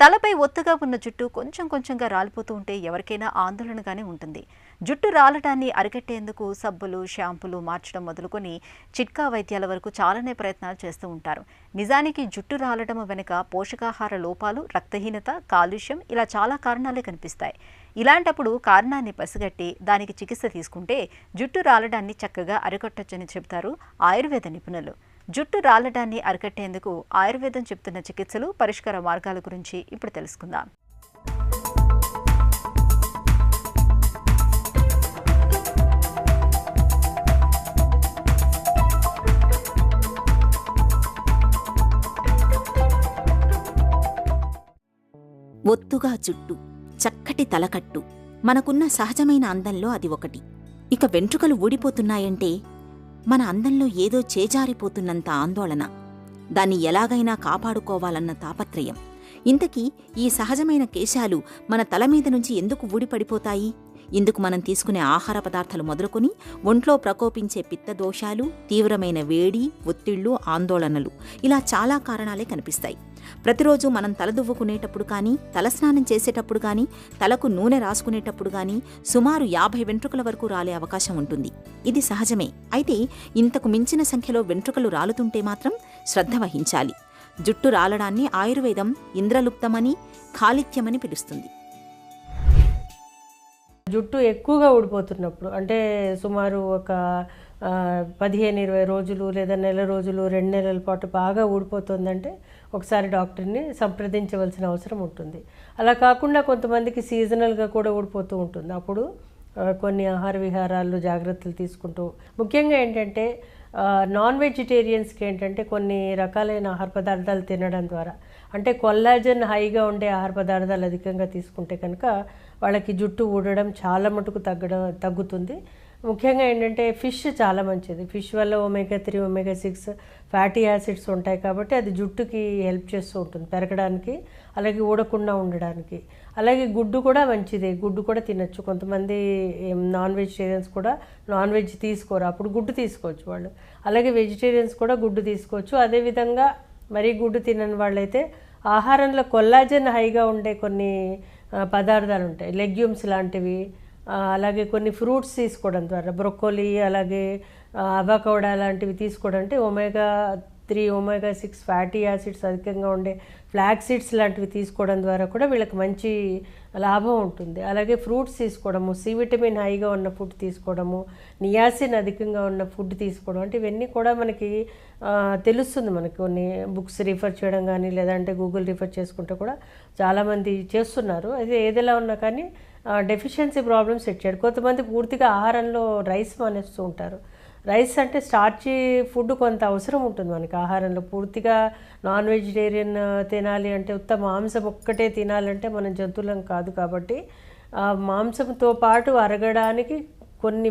తలపై ఒత్తుగా ఉన్న జుట్టు కొంచెం కొంచెంగా రాలిపోతూ ఉంటే ఎవరికైనా ఆందోళనగానే ఉంటుంది. జుట్టు రాలటాన్ని అరికట్టేందుకు సబ్బులు షాంపులు మార్చడం మొదలుకొని చిట్కా వైద్యాల వరకు చాలానే ప్రయత్నాలు చేస్తూ ఉంటారు. నిజానికి జుట్టు రాలడం వెనుక పోషకాహార లోపాలు రక్తహీనత కాలుష్యం ఇలా చాలా కారణాలే కనిపిస్తాయి. ఇలాంటప్పుడు కారణాన్ని పసిగట్టి దానికి చికిత్స తీసుకుంటే జుట్టు రాలడాన్ని చక్కగా అరికట్టొచ్చని చెబుతారు ఆయుర్వేద నిపుణులు. జుట్టు రాలడాన్ని అరికట్టేందుకు ఆయుర్వేదం చెప్తున్న చికిత్సలు పరిష్కార మార్గాల గురించి ఇప్పుడు తెలుసుకుందాం. ఒత్తుగా జుట్టు చక్కటి తలకట్టు మనకున్న సహజమైన అందంలో అది ఒకటి. ఇక వెంట్రుకలు ఊడిపోతున్నాయంటే మన అందంలో ఏదో చేజారిపోతున్నంత ఆందోళన. దాన్ని ఎలాగైనా కాపాడుకోవాలన్న తాపత్రయం. ఇంతకీ ఈ సహజమైన కేశాలు మన తల మీద నుంచి ఎందుకు ఊడిపడిపోతాయి? ఇందుకు మనం తీసుకునే ఆహార పదార్థాలు మొదలుకొని ఒంట్లో ప్రకోపించే పిత్త దోషాలు తీవ్రమైన వేడి ఒత్తిళ్ళు ఆందోళనలు ఇలా చాలా కారణాలే కనిపిస్తాయి. ప్రతిరోజు మనం తలదువ్వుకునేటప్పుడు కానీ తలస్నానం చేసేటప్పుడు కానీ తలకు నూనె రాసుకునేటప్పుడు కానీ సుమారు యాభై వెంట్రుకల వరకు రాలే అవకాశం ఉంటుంది. ఇది సహజమే. అయితే ఇంతకు మించిన సంఖ్యలో వెంట్రుకలు రాలుతుంటే మాత్రం శ్రద్ధ వహించాలి. జుట్టు రాలడాన్ని ఆయుర్వేదం ఇంద్రలుప్తమని ఖాళిత్యమని పిలుస్తుంది. జుట్టు ఎక్కువగా ఊడిపోతున్నప్పుడు అంటే సుమారు ఒక పదిహేను ఇరవై రోజులు లేదా నెల రోజులు రెండు నెలల పాటు బాగా ఊడిపోతుందంటే ఒకసారి డాక్టర్ని సంప్రదించవలసిన అవసరం ఉంటుంది. అలా కాకుండా కొంతమందికి సీజనల్గా కూడా ఊడిపోతూ ఉంటుంది. అప్పుడు కొన్ని ఆహార విహారాల్లో జాగ్రత్తలు తీసుకుంటూ ముఖ్యంగా ఏంటంటే నాన్ వెజిటేరియన్స్కి ఏంటంటే కొన్ని రకాలైన ఆహార పదార్థాలు తినడం ద్వారా. అంటే కొల్లాజన్ హైగా ఉండే ఆహార పదార్థాలు అధికంగా తీసుకుంటే కనుక వాళ్ళకి జుట్టు ఊడడం చాలా మటుకు తగ్గడం తగ్గుతుంది. ముఖ్యంగా ఏంటంటే ఫిష్ చాలా మంచిది. ఫిష్ వల్ల omega three omega six fatty acids ఉంటాయి కాబట్టి అది జుట్టుకి హెల్ప్ చేస్తూ ఉంటుంది పెరగడానికి అలాగే ఊడకుండా ఉండడానికి. అలాగే గుడ్డు కూడా మంచిదే. గుడ్డు కూడా తినచ్చు. కొంతమంది నాన్ వెజిటేరియన్స్ కూడా నాన్ వెజ్ తీసుకోరు. అప్పుడు గుడ్డు తీసుకోవచ్చు వాళ్ళు. అలాగే వెజిటేరియన్స్ కూడా గుడ్డు తీసుకోవచ్చు. అదేవిధంగా మరీ గుడ్డు తినని వాళ్ళైతే ఆహారంలో కొల్లాజన్ హైగా ఉండే కొన్ని పదార్థాలు ఉంటాయి. లెగ్యూమ్స్ లాంటివి అలాగే కొన్ని ఫ్రూట్స్ తీసుకోవడం ద్వారా బ్రొక్కోలి అలాగే అవకౌడా లాంటివి తీసుకోవడం అంటే omega three omega six fatty acids అధికంగా ఉండే ఫ్లాక్ సీడ్స్ లాంటివి తీసుకోవడం ద్వారా కూడా వీళ్ళకి మంచి లాభం ఉంటుంది. అలాగే ఫ్రూట్స్ తీసుకోవడము సి విటమిన్ హైగా ఉన్న ఫుడ్ తీసుకోవడము నియాసిన్ అధికంగా ఉన్న ఫుడ్ తీసుకోవడం అంటే ఇవన్నీ కూడా మనకి తెలుస్తుంది మనకి. కొన్ని బుక్స్ రిఫర్ చేయడం కానీ లేదంటే గూగుల్ రిఫర్ చేసుకుంటే కూడా చాలామంది చేస్తున్నారు. అది ఏదెలా ఉన్నా కానీ డెఫిషియన్సీ ప్రాబ్లమ్స్ వచ్చాడు కొంతమంది పూర్తిగా ఆహారంలో రైస్ మానేస్తూ ఉంటారు. రైస్ అంటే స్టార్చీ ఫుడ్ కొంత అవసరం ఉంటుంది మనకి ఆహారంలో. పూర్తిగా నాన్ వెజిటేరియన్ తినాలి అంటే ఉత్త మాంసం ఒక్కటే తినాలంటే మనం జంతువులం కాదు కాబట్టి మాంసంతో పాటు అరగడానికి కొన్ని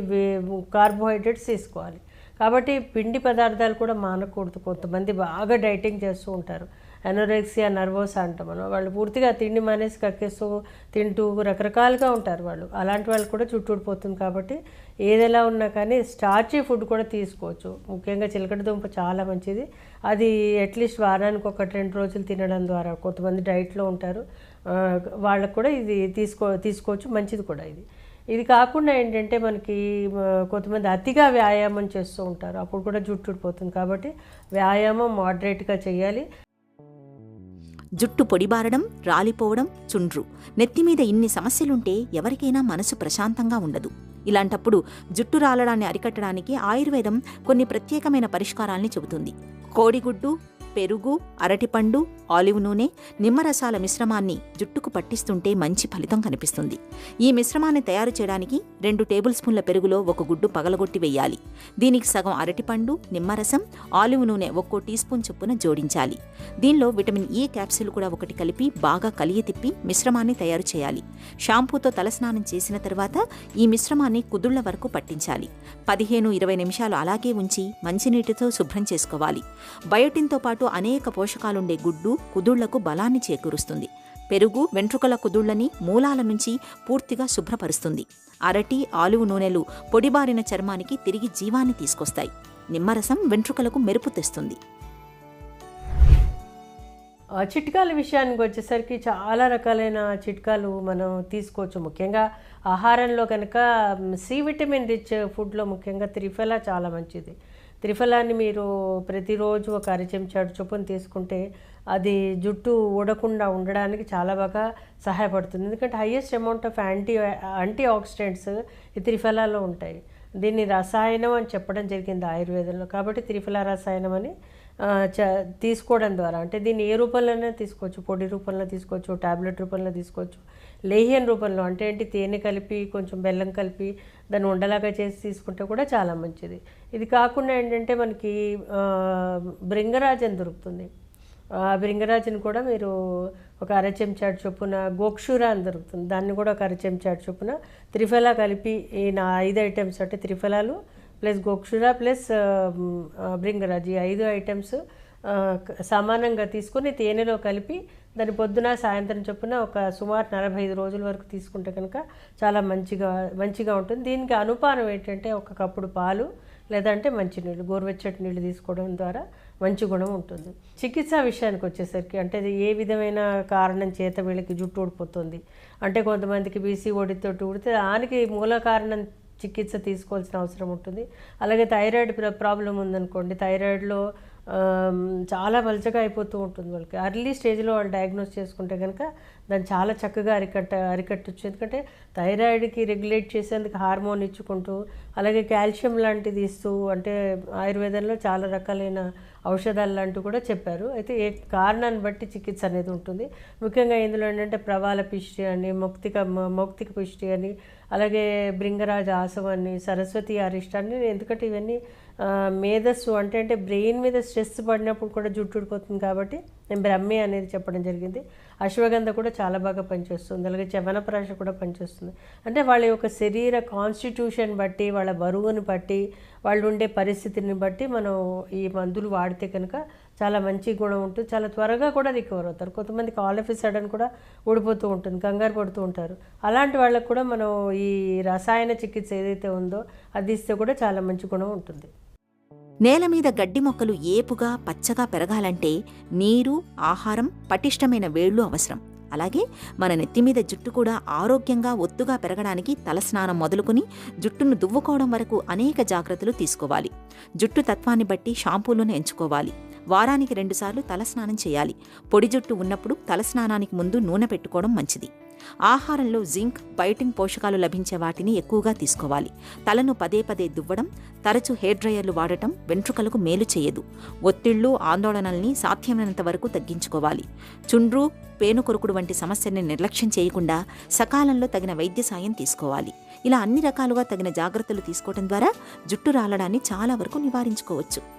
కార్బోహైడ్రేట్స్ తీసుకోవాలి. కాబట్టి పిండి పదార్థాలు కూడా మానకూడదు. కొంతమంది బాగా డైటింగ్ చేస్తూ ఉంటారు. ఎనోరెక్సియా నర్వోస్ అంటాం మనం. వాళ్ళు పూర్తిగా తిండి మానేసి కక్కేస్తూ తింటూ రకరకాలుగా ఉంటారు వాళ్ళు. అలాంటి వాళ్ళు కూడా చుట్టూడిపోతుంది కాబట్టి ఏదెలా ఉన్నా కానీ స్టార్చీ ఫుడ్ కూడా తీసుకోవచ్చు. ముఖ్యంగా చిలకడ దుంప చాలా మంచిది. అది అట్లీస్ట్ వారానికి ఒకటి రెండు రోజులు తినడం ద్వారా కొంతమంది డైట్లో ఉంటారు. వాళ్ళకు కూడా ఇది తీసుకో తీసుకోవచ్చు. మంచిది కూడా ఇది. ఇది కాకుండా ఏంటంటే మనకి కొంతమంది అతిగా వ్యాయామం చేస్తూ ఉంటారు. అప్పుడు కూడా జుట్టు ఊడిపోతుంది కాబట్టి వ్యాయామం మోడరేట్గా చేయాలి. జుట్టు పొడిబారడం రాలిపోవడం చుండ్రు. నెత్తిమీద ఇన్ని సమస్యలుంటే ఎవరికైనా మనసు ప్రశాంతంగా ఉండదు. ఇలాంటప్పుడు జుట్టు రాలడాన్ని అరికట్టడానికి ఆయుర్వేదం కొన్ని ప్రత్యేకమైన పరిష్కారాల్ని చెబుతుంది. కోడిగుడ్డు పెరుగు అరటిపండు ఆలివ్ నూనె నిమ్మరసాల మిశ్రమాన్ని జుట్టుకు పట్టిస్తుంటే మంచి ఫలితం కనిపిస్తుంది. ఈ మిశ్రమాన్ని తయారు చేయడానికి రెండు టేబుల్ స్పూన్ల పెరుగులో ఒక గుడ్డు పగలగొట్టి వేయాలి. దీనికి సగం అరటిపండు నిమ్మరసం ఆలివ్ నూనె ఒక్కో టీ స్పూన్ చొప్పున జోడించాలి. దీనిలో విటమిన్ ఈ క్యాప్సిల్ కూడా ఒకటి కలిపి బాగా కలిగి తిప్పి మిశ్రమాన్ని తయారు చేయాలి. షాంపూతో తలస్నానం చేసిన తర్వాత ఈ మిశ్రమాన్ని కుదుళ్ళ వరకు పట్టించాలి. పదిహేను ఇరవై నిమిషాలు అలాగే ఉంచి మంచినీటితో శుభ్రం చేసుకోవాలి. బయోటిన్తో పాటు అనేక పోషకాలుండే గుడ్డు కుదుళ్ళకు బలాన్ని చేకూరుస్తుంది. పెరుగు వెంట్రుకల కుదుళ్ళని మూలాల నుంచి పూర్తిగా శుభ్రపరుస్తుంది. అరటి ఆలివ్ నూనెలు పొడిబారిన చర్మానికి తిరిగి జీవాన్ని తీసుకొస్తాయి. నిమ్మరసం వెంట్రుకలకు మెరుపు తెస్తుంది. చిట్కాల విషయానికి వచ్చేసరికి చాలా రకాలైన చిట్కాలు మనం తీసుకోవచ్చు. ముఖ్యంగా ఆహారంలో కనుక సి విటమిన్ రిచ్ ఫుడ్లో ముఖ్యంగా త్రిఫలా చాలా మంచిది. త్రిఫలాన్ని మీరు ప్రతిరోజు ఒక అరచెంచాడు చొప్పున తీసుకుంటే అది జుట్టు ఊడకుండా ఉండడానికి చాలా బాగా సహాయపడుతుంది. ఎందుకంటే highest amount of anti antioxidants ఈ త్రిఫలాలో ఉంటాయి. దీన్ని రసాయనం అని చెప్పడం జరిగింది ఆయుర్వేదంలో. కాబట్టి త్రిఫల రసాయనం అని చ తీసుకోవడం ద్వారా. అంటే దీన్ని ఏ రూపంలోనే తీసుకోవచ్చు. పొడి రూపంలో తీసుకోవచ్చు టాబ్లెట్ రూపంలో తీసుకోవచ్చు లేహ్యం రూపంలో. అంటే ఏంటి? తేనె కలిపి కొంచెం బెల్లం కలిపి దాన్ని ఉండలాగా చేసి తీసుకుంటే కూడా చాలా మంచిది. ఇది కాకుండా ఏంటంటే మనకి ఆ, భృంగరాజన్ దొరుకుతుంది. భృంగరాజుని కూడా మీరు ఒక అర చెంచాడు చొప్పున గోక్షూర అని దొరుకుతుంది. దాన్ని కూడా ఒక అర చెంచాడు చొప్పున త్రిఫలా కలిపి ఈ నా ఐదు ఐటమ్స్ అంటే త్రిఫలాలు ప్లస్ గోక్షూర ప్లస్ భృంగరాజు ఈ ఐదు ఐటమ్స్ సమానంగా తీసుకొని తేనెలో కలిపి దాని పొద్దున సాయంత్రం చొప్పున ఒక సుమారు నలభై ఐదు రోజుల వరకు తీసుకుంటే కనుక చాలా మంచిగా మంచిగా ఉంటుంది. దీనికి అనుపానం ఏంటంటే ఒక కప్పుడు పాలు లేదంటే మంచినీళ్ళు గోరువెచ్చటి నీళ్ళు తీసుకోవడం ద్వారా మంచి గుణం ఉంటుంది. చికిత్స విషయానికి వచ్చేసరికి అంటే ఏ విధమైన కారణం చేత వీళ్ళకి జుట్టు ఊడిపోతుంది? అంటే కొంతమందికి బీసీ ఒడితోటి ఊడితే దానికి మూల కారణం చికిత్స తీసుకోవాల్సిన అవసరం ఉంటుంది. అలాగే థైరాయిడ్ ప్ర- ప్రాబ్లం ఉందనుకోండి థైరాయిడ్లో చాలా పలచగా అయిపోతూ ఉంటుంది వాళ్ళకి. అర్లీ స్టేజ్లో వాళ్ళు డయాగ్నోస్ చేసుకుంటే కనుక దాన్ని చాలా చక్కగా అరికట్ట అరికట్టచ్చు. ఎందుకంటే థైరాయిడ్కి రెగ్యులేట్ చేసేందుకు హార్మోన్ ఇచ్చుకుంటూ అలాగే కాల్షియం లాంటిది ఇస్తూ అంటే ఆయుర్వేదంలో చాలా రకాలైన ఔషధాలు లాంటివి కూడా చెప్పారు. అయితే ఏ కారణాన్ని బట్టి చికిత్స అనేది ఉంటుంది. ముఖ్యంగా ఇందులో ఏంటంటే ప్రవాల పిష్టి అని మౌక్తిక మౌక్తిక పిష్టి అని అలాగే భృంగరాజ ఆసం అని సరస్వతి అరిష్టాన్ని ఎందుకంటే ఇవన్నీ మేధస్సు అంటే అంటే బ్రెయిన్ మీద స్ట్రెస్ పడినప్పుడు కూడా జుట్టు ఉడిపోతుంది కాబట్టి నేను బ్రహ్మి అనేది చెప్పడం జరిగింది. అశ్వగంధ కూడా చాలా బాగా పనిచేస్తుంది. అలాగే చవనప్రాశ కూడా పనిచేస్తుంది. అంటే వాళ్ళ యొక్క శరీర కాన్స్టిట్యూషన్ బట్టి వాళ్ళ బరువుని బట్టి వాళ్ళు ఉండే పరిస్థితిని బట్టి మనం ఈ మందులు వాడితే కనుక చాలా మంచి గుణం ఉంటుంది చాలా త్వరగా కూడా రికవర్ అవుతారు. కొంతమందికి ఆల్ ఆఫ్ సడన్ కూడా ఊడిపోతూ ఉంటుంది కంగారు పడుతూ ఉంటారు. అలాంటి వాళ్ళకు కూడా మనం ఈ రసాయన చికిత్స ఏదైతే ఉందో అది ఇస్తే కూడా చాలా మంచి గుణం ఉంటుంది. నేల మీద గడ్డి మొక్కలు ఏపుగా పచ్చగా పెరగాలంటే నీరు ఆహారం పటిష్టమైన వేళ్ళు అవసరం. అలాగే మన నెత్తి మీద జుట్టు కూడా ఆరోగ్యంగా ఒత్తుగా పెరగడానికి తలస్నానం మొదలుకొని జుట్టును దువ్వుకోవడం వరకు అనేక జాగ్రత్తలు తీసుకోవాలి. జుట్టు తత్వాన్ని బట్టి షాంపూలను ఎంచుకోవాలి. వారానికి రెండుసార్లు తలస్నానం చేయాలి. పొడి జుట్టు ఉన్నప్పుడు తలస్నానానికి ముందు నూనె పెట్టుకోవడం మంచిది. ఆహారంలో జింక్ బయటిన్ పోషకాలు లభించే వాటిని ఎక్కువగా తీసుకోవాలి. తలను పదే పదే దువ్వడం తరచు హెయిర్ డ్రయర్లు వాడటం వెంట్రుకలకు మేలు చేయదు. ఒత్తిళ్ళు ఆందోళనల్ని సాధ్యమైనంత వరకు తగ్గించుకోవాలి. చుండ్రు పేనుకొరుకుడు వంటి సమస్యల్ని నిర్లక్ష్యం చేయకుండా సకాలంలో తగిన వైద్య సాయం తీసుకోవాలి. ఇలా అన్ని రకాలుగా తగిన జాగ్రత్తలు తీసుకోవడం ద్వారా జుట్టు రాలడాన్ని చాలా వరకు నివారించుకోవచ్చు.